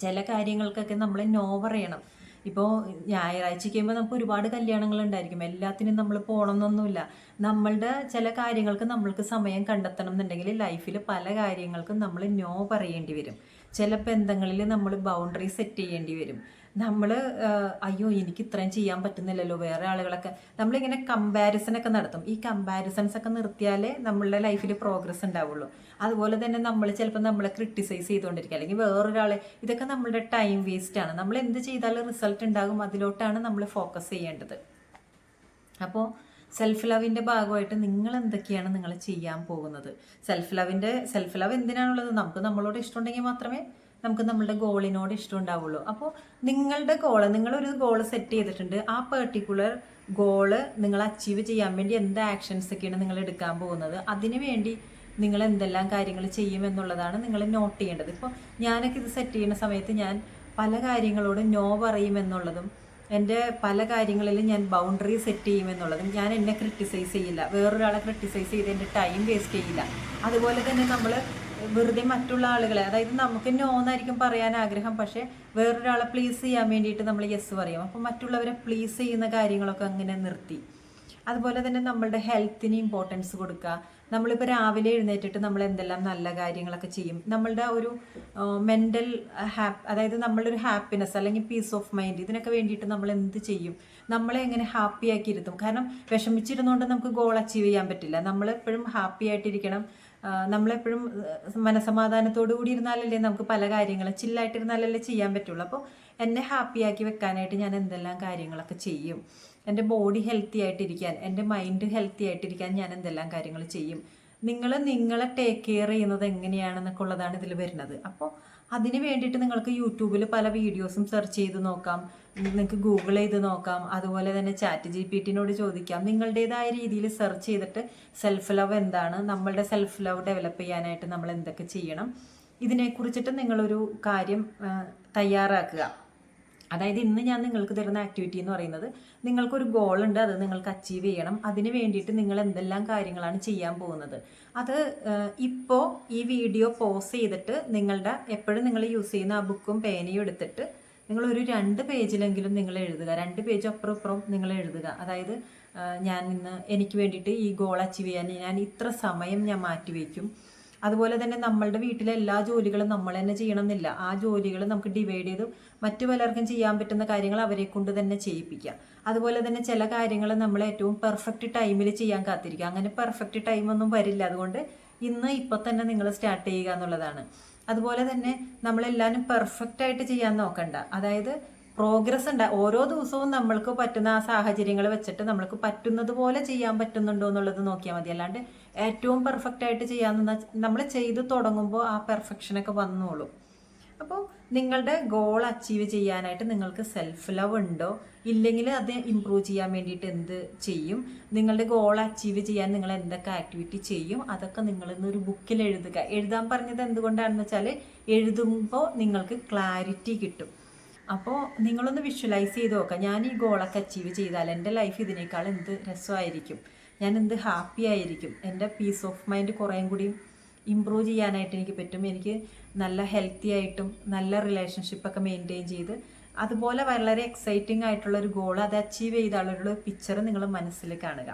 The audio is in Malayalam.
ചില കാര്യങ്ങൾക്കൊക്കെ നമ്മൾ നോ പറയണം. ഇപ്പോൾ ഞായറാഴ്ച കഴിയുമ്പോൾ നമുക്ക് ഒരുപാട് കല്യാണങ്ങൾ ഉണ്ടായിരിക്കും എല്ലാത്തിനും നമ്മൾ പോകണമെന്നൊന്നുമില്ല നമ്മളുടെ ചില കാര്യങ്ങൾക്ക് നമ്മൾക്ക് സമയം കണ്ടെത്തണം എന്നുണ്ടെങ്കിൽ ലൈഫിൽ പല കാര്യങ്ങൾക്കും നമ്മൾ നോ പറയേണ്ടി വരും. ചില ബന്ധങ്ങളിൽ നമ്മൾ ബൗണ്ടറി സെറ്റ് ചെയ്യേണ്ടി വരും. നമ്മൾ അയ്യോ എനിക്ക് ഇത്രയും ചെയ്യാൻ പറ്റുന്നില്ലല്ലോ വേറെ ആളുകളൊക്കെ. നമ്മളിങ്ങനെ കമ്പാരിസൺ ഒക്കെ നടത്തും. ഈ കമ്പാരിസൺസ് ഒക്കെ നിർത്തിയാലേ നമ്മളുടെ ലൈഫിൽ പ്രോഗ്രസ് ഉണ്ടാവുള്ളൂ. അതുപോലെ തന്നെ നമ്മൾ ചിലപ്പോൾ നമ്മളെ ക്രിട്ടിസൈസ് ചെയ്തുകൊണ്ടിരിക്കുക അല്ലെങ്കിൽ വേറൊരാളെ ഇതൊക്കെ നമ്മളുടെ ടൈം വേസ്റ്റ് ആണ്. നമ്മൾ എന്ത് ചെയ്താലും റിസൾട്ട് ഉണ്ടാകും. അതിലോട്ടാണ് നമ്മൾ ഫോക്കസ് ചെയ്യേണ്ടത്. അപ്പോൾ സെൽഫ് ലവിന്റെ ഭാഗമായിട്ട് നിങ്ങൾ എന്തൊക്കെയാണ് നിങ്ങൾ ചെയ്യാൻ പോകുന്നത്? സെൽഫ് ലവിന്റെ സെൽഫ് ലവ് എന്തിനാണുള്ളത്? നമുക്ക് നമ്മളോട് ഇഷ്ടമുണ്ടെങ്കിൽ മാത്രമേ നമുക്ക് നമ്മളുടെ ഗോളിനോട് ഇഷ്ടം ഉണ്ടാവുള്ളൂ അപ്പോൾ നിങ്ങളുടെ ഗോൾ നിങ്ങളൊരു ഗോൾ സെറ്റ് ചെയ്തിട്ടുണ്ട്. ആ പെർട്ടിക്കുലർ ഗോൾ നിങ്ങൾ അച്ചീവ് ചെയ്യാൻ വേണ്ടി എന്ത് ആക്ഷൻസ് ഒക്കെയാണ് നിങ്ങൾ എടുക്കാൻ പോകുന്നത്? അതിനു വേണ്ടി നിങ്ങൾ എന്തെല്ലാം കാര്യങ്ങൾ ചെയ്യും എന്നുള്ളതാണ് നിങ്ങൾ നോട്ട് ചെയ്യേണ്ടത്. ഇപ്പോൾ ഞാനൊക്കെ ഇത് സെറ്റ് ചെയ്യുന്ന സമയത്ത് ഞാൻ പല കാര്യങ്ങളോടും നോ പറയും എന്നുള്ളതും എന്റെ പല കാര്യങ്ങളിലും ഞാൻ ബൗണ്ടറി സെറ്റ് ചെയ്യുമെന്നുള്ളതും ഞാൻ എന്നെ ക്രിട്ടിസൈസ് ചെയ്യില്ല. വേറൊരാളെ ക്രിട്ടിസൈസ് ചെയ്ത് എന്റെ ടൈം വേസ്റ്റ് ചെയ്യില്ല. അതുപോലെ തന്നെ നമ്മൾ വെറുതെ മറ്റുള്ള ആളുകളെ അതായത് നമുക്ക് നോ എന്നായിരിക്കും പറയാൻ ആഗ്രഹം പക്ഷേ വേറൊരാളെ പ്ലീസ് ചെയ്യാൻ വേണ്ടിയിട്ട് നമ്മൾ യെസ് പറയും. അപ്പോൾ മറ്റുള്ളവരെ പ്ലീസ് ചെയ്യുന്ന കാര്യങ്ങളൊക്കെ അങ്ങനെ നിർത്തി. അതുപോലെ തന്നെ നമ്മളുടെ ഹെൽത്തിന് ഇമ്പോർട്ടൻസ് കൊടുക്കുക. നമ്മളിപ്പോൾ രാവിലെ എഴുന്നേറ്റിട്ട് നമ്മൾ എന്തെല്ലാം നല്ല കാര്യങ്ങളൊക്കെ ചെയ്യും. നമ്മളുടെ ഒരു മെന്റൽ ഹാപ്പ് അതായത് നമ്മളുടെ ഒരു ഹാപ്പിനെസ് അല്ലെങ്കിൽ പീസ് ഓഫ് മൈൻഡ് ഇതിനൊക്കെ വേണ്ടിയിട്ട് നമ്മൾ എന്ത് ചെയ്യും? നമ്മളെ എങ്ങനെ ഹാപ്പി ആക്കി ഇരുത്തും? കാരണം വിഷമിച്ചിരുന്നുകൊണ്ട് നമുക്ക് ഗോൾ അച്ചീവ് ചെയ്യാൻ പറ്റില്ല. നമ്മൾ എപ്പോഴും ഹാപ്പി ആയിട്ടിരിക്കണം. നമ്മളെപ്പോഴും മനസമാധാനത്തോടു കൂടി ഇരുന്നാലല്ലേ നമുക്ക് പല കാര്യങ്ങളും ചില്ലായിട്ടിരുന്നാലല്ലേ ചെയ്യാൻ പറ്റുള്ളൂ. അപ്പോൾ എന്നെ ഹാപ്പിയാക്കി വെക്കാനായിട്ട് ഞാൻ എന്തെല്ലാം കാര്യങ്ങളൊക്കെ ചെയ്യും? എന്റെ ബോഡി ഹെൽത്തി ആയിട്ടിരിക്കാൻ എന്റെ മൈൻഡ് ഹെൽത്തി ആയിട്ടിരിക്കാൻ ഞാൻ എന്തെല്ലാം കാര്യങ്ങൾ ചെയ്യും? നിങ്ങൾ നിങ്ങളെ ടേക്ക് കെയർ ചെയ്യുന്നത് എങ്ങനെയാണെന്നൊക്കെ ഉള്ളതാണ് ഇതിൽ വരുന്നത്. അപ്പോൾ അതിന് വേണ്ടിയിട്ട് നിങ്ങൾക്ക് യൂട്യൂബിൽ പല വീഡിയോസും സെർച്ച് ചെയ്ത് നോക്കാം. നിങ്ങൾക്ക് ഗൂഗിൾ ചെയ്ത് നോക്കാം. അതുപോലെ തന്നെ ചാറ്റ് ജി പി ടിനോട് ചോദിക്കാം. നിങ്ങളുടേതായ രീതിയിൽ സെർച്ച് ചെയ്തിട്ട് സെൽഫ് ലവ് എന്താണ്? നമ്മളുടെ സെൽഫ് ലവ് ഡെവലപ്പ് ചെയ്യാനായിട്ട് നമ്മൾ എന്തൊക്കെ ചെയ്യണം ഇതിനെക്കുറിച്ചിട്ട് നിങ്ങളൊരു കാര്യം തയ്യാറാക്കുക. അതായത് ഇന്ന് ഞാൻ നിങ്ങൾക്ക് തരുന്ന ആക്ടിവിറ്റി എന്ന് പറയുന്നത് നിങ്ങൾക്കൊരു ഗോൾ ഉണ്ട് അത് നിങ്ങൾക്ക് അച്ചീവ് ചെയ്യണം. അതിന് വേണ്ടിയിട്ട് നിങ്ങൾ എന്തെല്ലാം കാര്യങ്ങളാണ് ചെയ്യാൻ പോകുന്നത്. അത് ഇപ്പോൾ ഈ വീഡിയോ പോസ് ചെയ്തിട്ട് നിങ്ങളുടെ എപ്പോഴും നിങ്ങൾ യൂസ് ചെയ്യുന്ന ആ ബുക്കും പേനയും എടുത്തിട്ട് നിങ്ങൾ ഒരു രണ്ട് പേജിലെങ്കിലും നിങ്ങൾ എഴുതുക. രണ്ട് പേജ് അപ്പുറം ഇപ്പുറം നിങ്ങൾ എഴുതുക. അതായത് ഞാൻ ഇന്ന് എനിക്ക് വേണ്ടിയിട്ട് ഈ ഗോൾ അച്ചീവ് ചെയ്യാൻ ഞാൻ ഇത്ര സമയം ഞാൻ മാറ്റിവെക്കും. അതുപോലെ തന്നെ നമ്മളുടെ വീട്ടിലെ എല്ലാ ജോലികളും നമ്മൾ തന്നെ ചെയ്യണം എന്നില്ല ആ ജോലികൾ നമുക്ക് ഡിവൈഡ് ചെയ്ത് മറ്റു പലർക്കും ചെയ്യാൻ പറ്റുന്ന കാര്യങ്ങൾ അവരെ കൊണ്ട് തന്നെ ചെയ്യിപ്പിക്കുക. അതുപോലെ തന്നെ ചില കാര്യങ്ങൾ നമ്മൾ ഏറ്റവും പെർഫെക്റ്റ് ടൈമിൽ ചെയ്യാൻ കാത്തിരിക്കുക. അങ്ങനെ പെർഫെക്റ്റ് ടൈമൊന്നും വരില്ല. അതുകൊണ്ട് ഇന്ന് ഇപ്പൊ തന്നെ നിങ്ങൾ സ്റ്റാർട്ട് ചെയ്യുക എന്നുള്ളതാണ്. അതുപോലെ തന്നെ നമ്മളെല്ലാവരും പെർഫെക്റ്റ് ആയിട്ട് ചെയ്യാൻ നോക്കണ്ട. അതായത് പ്രോഗ്രസ് ഉണ്ട്. ഓരോ ദിവസവും നമ്മൾക്ക് പറ്റുന്ന ആ സാഹചര്യങ്ങൾ വെച്ചിട്ട് നമ്മൾക്ക് പറ്റുന്നത് പോലെ ചെയ്യാൻ പറ്റുന്നുണ്ടോ എന്നുള്ളത് നോക്കിയാൽ മതി. അല്ലാണ്ട് ഏറ്റവും പെർഫെക്റ്റ് ആയിട്ട് ചെയ്യാമെന്ന് നമ്മൾ ചെയ്ത് തുടങ്ങുമ്പോൾ ആ പെർഫെക്ഷനൊക്കെ വന്നോളൂ. അപ്പോൾ നിങ്ങളുടെ ഗോൾ അച്ചീവ് ചെയ്യാനായിട്ട് നിങ്ങൾക്ക് സെൽഫ് ലവ് ഉണ്ടോ? ഇല്ലെങ്കിൽ അത് ഇമ്പ്രൂവ് ചെയ്യാൻ വേണ്ടിയിട്ട് എന്ത് ചെയ്യും? നിങ്ങളുടെ ഗോൾ അച്ചീവ് ചെയ്യാൻ നിങ്ങൾ എന്തൊക്കെ ആക്ടിവിറ്റി ചെയ്യും? അതൊക്കെ നിങ്ങൾ ഇന്നൊരു ബുക്കിൽ എഴുതുക. എഴുതാൻ പറഞ്ഞത് എന്തുകൊണ്ടാണെന്ന് വെച്ചാൽ എഴുതുമ്പോൾ നിങ്ങൾക്ക് ക്ലാരിറ്റി കിട്ടും. അപ്പോൾ നിങ്ങളൊന്ന് വിഷ്വലൈസ് ചെയ്ത് നോക്കാം. ഞാൻ ഈ ഗോളൊക്കെ അച്ചീവ് ചെയ്താൽ എന്റെ ലൈഫ് ഇതിനേക്കാൾ എന്ത് രസമായിരിക്കും? ഞാൻ എന്ത് ഹാപ്പി ആയിരിക്കും? എന്റെ പീസ് ഓഫ് മൈൻഡ് കുറേയും കൂടി ഇമ്പ്രൂവ് ചെയ്യാനായിട്ട് എനിക്ക് പറ്റും. എനിക്ക് നല്ല ഹെൽത്തി ആയിട്ടും നല്ല റിലേഷൻഷിപ്പൊക്കെ മെയിന്റെയിൻ ചെയ്ത് അതുപോലെ വളരെ എക്സൈറ്റിംഗ് ആയിട്ടുള്ള ഒരു ഗോൾ അത് അച്ചീവ് ചെയ്ത ആളുകളുടെ പിക്ചർ നിങ്ങൾ മനസ്സിൽ കാണുക.